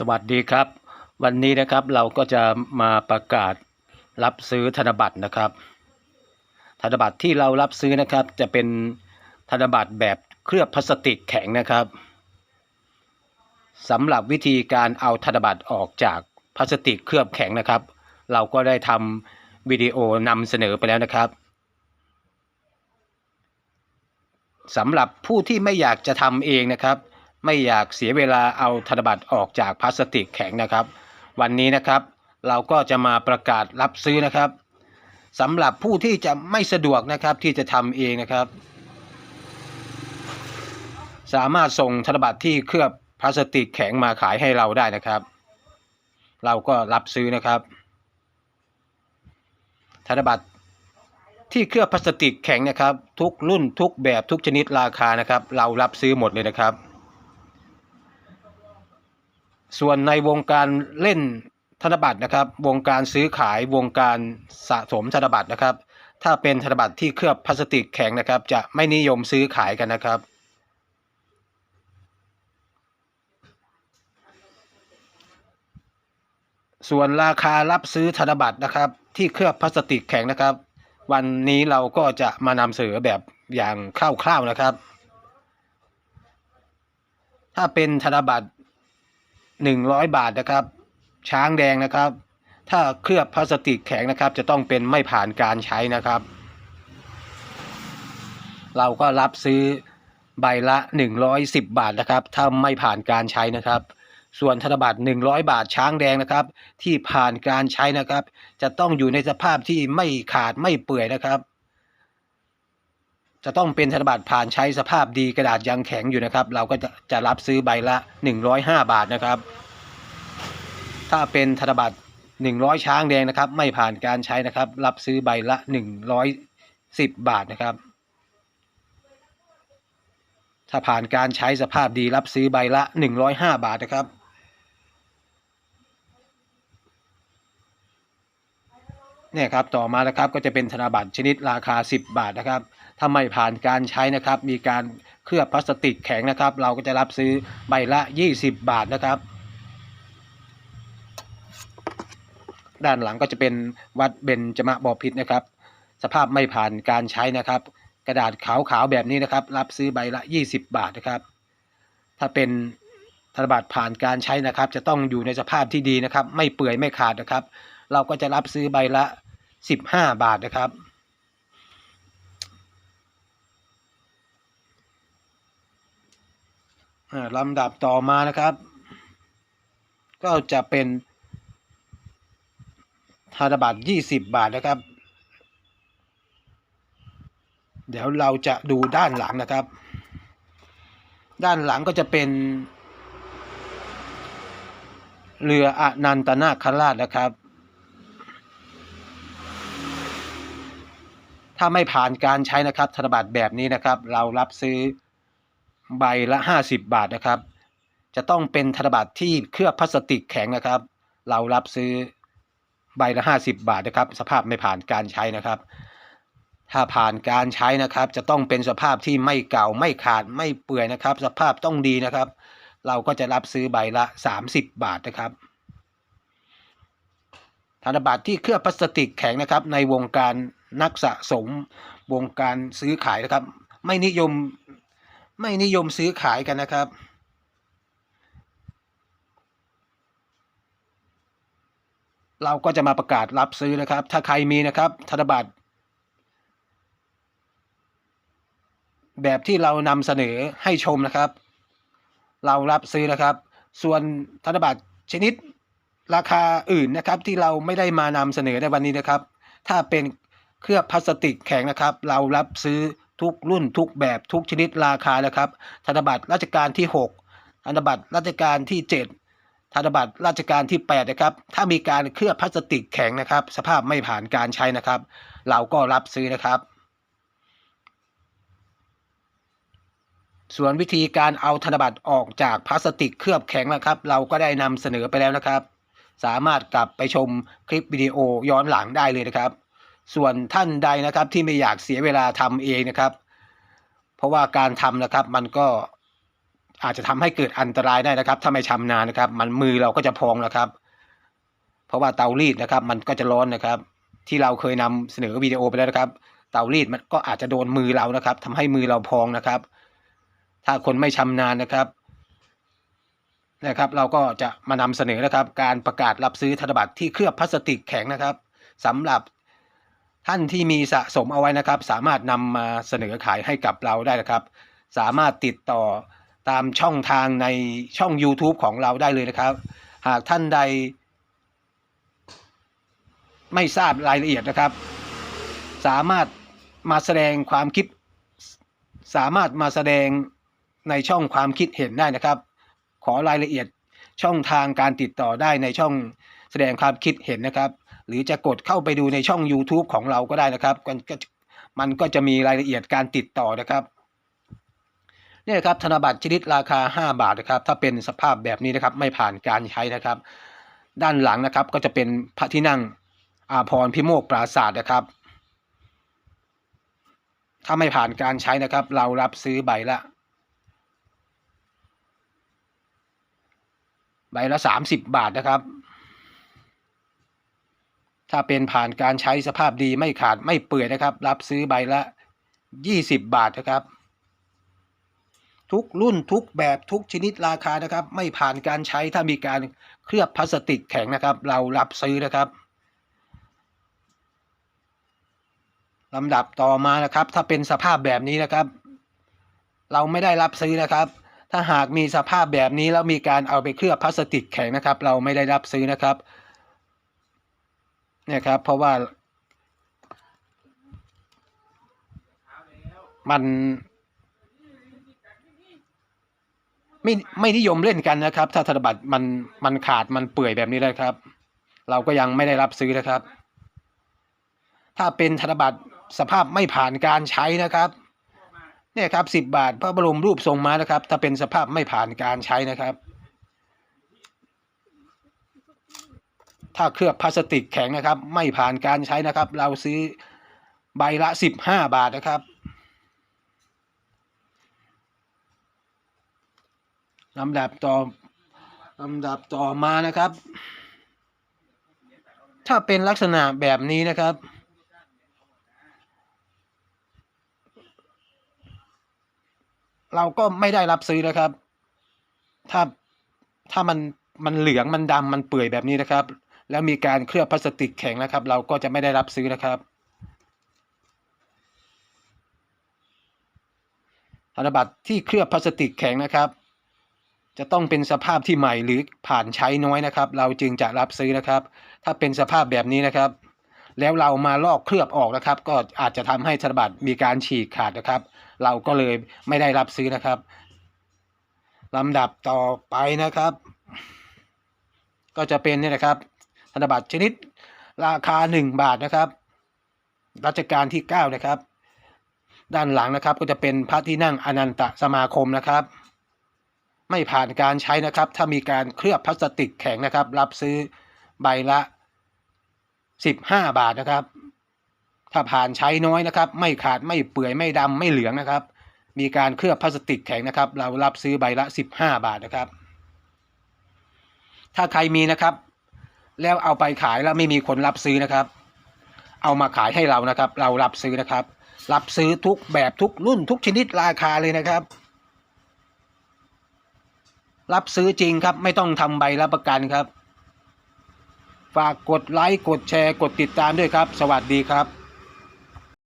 สวัสดีครับ วันนี้นะครับเราก็จะมาประกาศรับซื้อธนบัตรนะครับ ธนบัตรที่เรารับซื้อนะครับ จะเป็นธนบัตรแบบเคลือบพลาสติกแข็งนะครับสำหรับวิธีการเอาธนบัตรออกจากพลาสติกเคลือบแข็งนะครับ เราก็ได้ทำวิดีโอนำเสนอไปแล้วนะครับสำหรับผู้ที่ไม่อยากจะทำเองนะครับ ไม่อยากเสียเวลาเอาธนบัตรออกจากพลาสติกแข็งนะครับ วันนี้นะครับเราก็จะมาประกาศรับซื้อนะครับสำหรับผู้ที่จะไม่สะดวกนะครับที่จะทำเองนะครับ สามารถส่งธนบัตรที่เคลือบพลาสติกแข็งมาขายให้เราได้นะครับ เราก็รับซื้อนะครับ ธนบัตรที่เคลือบพลาสติกแข็งนะครับ ทุกรุ่นทุกแบบทุกชนิดราคานะครับ เรารับซื้อหมดเลยนะครับ ส่วนในวงการเล่นธนบัตรนะครับ วงการซื้อขายวงการสะสมธนบัตรนะครับ ถ้าเป็นธนบัตรที่เคลือบพลาสติกแข็งนะครับ จะไม่นิยมซื้อขายกันนะครับ ส่วนราคารับซื้อธนบัตรนะครับ ที่เคลือบพลาสติกแข็งนะครับ วันนี้เราก็จะมานำเสนอแบบอย่างคร่าวๆนะครับ ถ้าเป็นธนบัตร หนึ่งร้อยบาทนะครับ ช้างแดงนะครับ ถ้าเคลือบพลาสติกแข็งนะครับ จะต้องเป็นไม่ผ่านการใช้นะครับ เราก็รับซื้อใบละ 110 บาทนะครับ ถ้าไม่ผ่านการใช้นะครับ ส่วนธนบัตร100 บาทช้างแดงนะครับ ที่ผ่านการใช้นะครับ จะต้องอยู่ในสภาพที่ไม่ขาดไม่เปื่อยนะครับ จะต้องเป็นธนบัตรผ่านใช้สภาพดีกระดาษยังแข็งอยู่นะครับ เราก็จะจะรับซื้อใบละ 105 บาทนะครับ ถ้าเป็นธนบัตร 100 ช้างแดงนะครับ ไม่ผ่านการใช้นะครับ รับซื้อใบละ 110 บาทนะครับ ถ้าผ่านการใช้สภาพดีรับซื้อใบละ 105 บาทนะครับ เนี่ยครับต่อมานะครับก็จะเป็นธนบัตรชนิดราคา 10 บาทนะครับถ้าไม่ผ่านการใช้นะครับ มีการเคลือบพลาสติกแข็งนะครับ เราก็จะรับซื้อใบละ 20 บาทนะครับ ด้านหลังก็จะเป็นวัดเบญจมะบอพิตรนะครับ สภาพไม่ผ่านการใช้นะครับ กระดาษขาวๆแบบนี้นะครับ รับซื้อใบละ 20 บาทนะครับ ถ้าเป็นธนบัตรผ่านการใช้นะครับ จะต้องอยู่ในสภาพที่ดีนะครับ ไม่เปื่อยไม่ขาดนะครับ เราก็จะรับซื้อใบละ 15บห้าบาทนะครับอ่าลำดับต่อมานะครับ ก็จะเป็นธนบัตร20บาทนะครับ เดี๋ยวเราจะดูด้านหลังนะครับ ด้านหลังก็จะเป็น เรืออนันตนาคราชนะครับ ถ้าไม่ผ่านการใช้นะครับธนบัตรแบบนี้นะครับ เรารับซื้อใบละห้าสิบบาทนะครับ จะต้องเป็นธนบัตรที่เคลือบพลาสติกแข็งนะครับ เรารับซื้อใบละห้าสิบบาทนะครับ สภาพไม่ผ่านการใช้นะครับ ถ้าผ่านการใช้นะครับ จะต้องเป็นสภาพที่ไม่เก่าไม่ขาดไม่เปื่อยนะครับ สภาพต้องดีนะครับ เราก็จะรับซื้อใบละสามสิบบาทนะครับธนบัตรที่เคลือบพลาสติกแข็งนะครับ ในวงการ นักสะสมวงการซื้อขายนะครับ ไม่นิยมไม่นิยมซื้อขายกันนะครับ เราก็จะมาประกาศรับซื้อนะครับ ถ้าใครมีนะครับธนบัตรแบบที่เรานำเสนอให้ชมนะครับ เรารับซื้อนะครับ ส่วนธนบัตรชนิดราคาอื่นนะครับที่เราไม่ได้มานำเสนอในวันนี้นะครับ ถ้าเป็น เคลือบพลาสติกแข็งนะครับ เรารับซื้อทุกรุ่นทุกแบบทุกชนิดราคานะครับธนบัตรราชการที่ 6ธนบัตรราชการที่ 7ธนบัตรราชการที่8นะครับถ้ามีการเคลือบพลาสติกแข็งนะครับ สภาพไม่ผ่านการใช้นะครับ เราก็รับซื้อนะครับ ส่วนวิธีการเอาธนบัตรออกจากพลาสติกเคลือบแข็งนะครับ เราก็ได้นำเสนอไปแล้วนะครับ สามารถกลับไปชมคลิปวิดีโอย้อนหลังได้เลยนะครับ ส่วนท่านใดนะครับที่ไม่อยากเสียเวลาทำเองนะครับ เพราะว่าการทำนะครับมันก็อาจจะทำให้เกิดอันตรายได้นะครับ ถ้าไม่ชำนาญนะครับ มันมือเราก็จะพองนะครับ เพราะว่าเตารีดนะครับ มันก็จะร้อนนะครับ ที่เราเคยนำเสนอวิดีโอไปแล้วนะครับ เตารีดมันก็อาจจะโดนมือเรานะครับทำให้มือเราพองนะครับ ถ้าคนไม่ชำนาญนะครับนะครับ เราก็จะมานำเสนอนะครับ การประกาศรับซื้อธนบัตรที่เคลือบพลาสติกแข็งนะครับสำหรับ ท่านที่มีสะสมเอาไว้นะครับ สามารถนำมาเสนอขายให้กับเราได้นะครับ สามารถติดต่อตามช่องทางในช่อง YouTube ของเราได้เลยนะครับ หากท่านใด ไม่ทราบรายละเอียดนะครับ สามารถมาแสดงความคิด สามารถมาแสดงในช่องความคิดเห็นได้นะครับ ขอรายละเอียดช่องทางการติดต่อได้ในช่องแสดงความคิดเห็นนะครับ หรือจะกดเข้าไปดูในช่อง YouTube ของเราก็ได้นะครับมันก็มันก็จะมีรายละเอียดการติดต่อนะครับเนี่ยครับธนบัตรชนิดราคา 5 บาทนะครับ ถ้าเป็นสภาพแบบนี้นะครับ ไม่ผ่านการใช้นะครับ ด้านหลังนะครับก็จะเป็นพระที่นั่งอาพรพิโมกปราศาสตร์นะครับ ถ้าไม่ผ่านการใช้นะครับ เรารับซื้อใบละ ใบละสามสิบบาทนะครับ ถ้าเป็นผ่านการใช้สภาพดีไม่ขาดไม่เปื่อยนะครับ รับซื้อใบละยี่สิบบาทนะครับ ทุกรุ่นทุกแบบทุกชนิดราคานะครับ ไม่ผ่านการใช้ถ้ามีการเคลือบพลาสติกแข็งนะครับ เรารับซื้อนะครับลำดับต่อมานะครับ ถ้าเป็นสภาพแบบนี้นะครับ เราไม่ได้รับซื้อนะครับ ถ้าหากมีสภาพแบบนี้แล้วมีการเอาไปเคลือบพลาสติกแข็งนะครับ เราไม่ได้รับซื้อนะครับ เนี่ยครับ เพราะว่า มัน ไม่ไม่นิยมเล่นกันนะครับ ถ้าธนบัตรมันมันขาดมันเปื่อยแบบนี้นะครับ เราก็ยังไม่ได้รับซื้อนะครับ ถ้าเป็นธนบัตรสภาพไม่ผ่านการใช้นะครับเนี่ยครับสิบบาทพระบรมรูปทรงมานะครับ ถ้าเป็นสภาพไม่ผ่านการใช้นะครับ ถ้าเคลือบพลาสติกแข็งนะครับ ไม่ผ่านการใช้นะครับ เราซื้อใบละสิบห้าบาทนะครับ ลำดับต่อลำดับต่อมานะครับ ถ้าเป็นลักษณะแบบนี้นะครับ เราก็ไม่ได้รับซื้อนะครับ ถ้าถ้ามันมันเหลืองมันดำมันเปื่อยแบบนี้นะครับ แล้วมีการเคลือบพลาสติกแข็งนะครับ เราก็จะไม่ได้รับซื้อนะครับธนบัตรที่เคลือบพลาสติกแข็งนะครับ จะต้องเป็นสภาพที่ใหม่หรือผ่านใช้น้อยนะครับ เราจึงจะรับซื้อนะครับ ถ้าเป็นสภาพแบบนี้นะครับ แล้วเรามาลอกเคลือบออกนะครับ ก็อาจจะทำให้ธนบัตรมีการฉีกขาดนะครับ เราก็เลยไม่ได้รับซื้อนะครับลำดับต่อไปนะครับ ก็จะเป็นนี่นะครับ ธนบัตรชนิดราคาหนึ่งบาทนะครับรัชกาลที่เก้านะครับ ด้านหลังนะครับก็จะเป็นพระที่นั่งอนันตสมาคมนะครับ ไม่ผ่านการใช้นะครับ ถ้ามีการเคลือบพลาสติกแข็งนะครับ รับซื้อใบละสิบห้าบาทนะครับ ถ้าผ่านใช้น้อยนะครับ ไม่ขาดไม่เปื่อยไม่ดำไม่เหลืองนะครับ มีการเคลือบพลาสติกแข็งนะครับ เรารับซื้อใบละสิบห้าบาทนะครับ ถ้าใครมีนะครับ แล้วเอาไปขายแล้วไม่มีคนรับซื้อนะครับ เอามาขายให้เรานะครับ เรารับซื้อนะครับ รับซื้อทุกแบบทุกรุ่นทุกชนิดราคาเลยนะครับ รับซื้อจริงครับ ไม่ต้องทำใบรับประกันครับ ฝากกดไลค์กดแชร์กดติดตามด้วยครับ สวัสดีครับ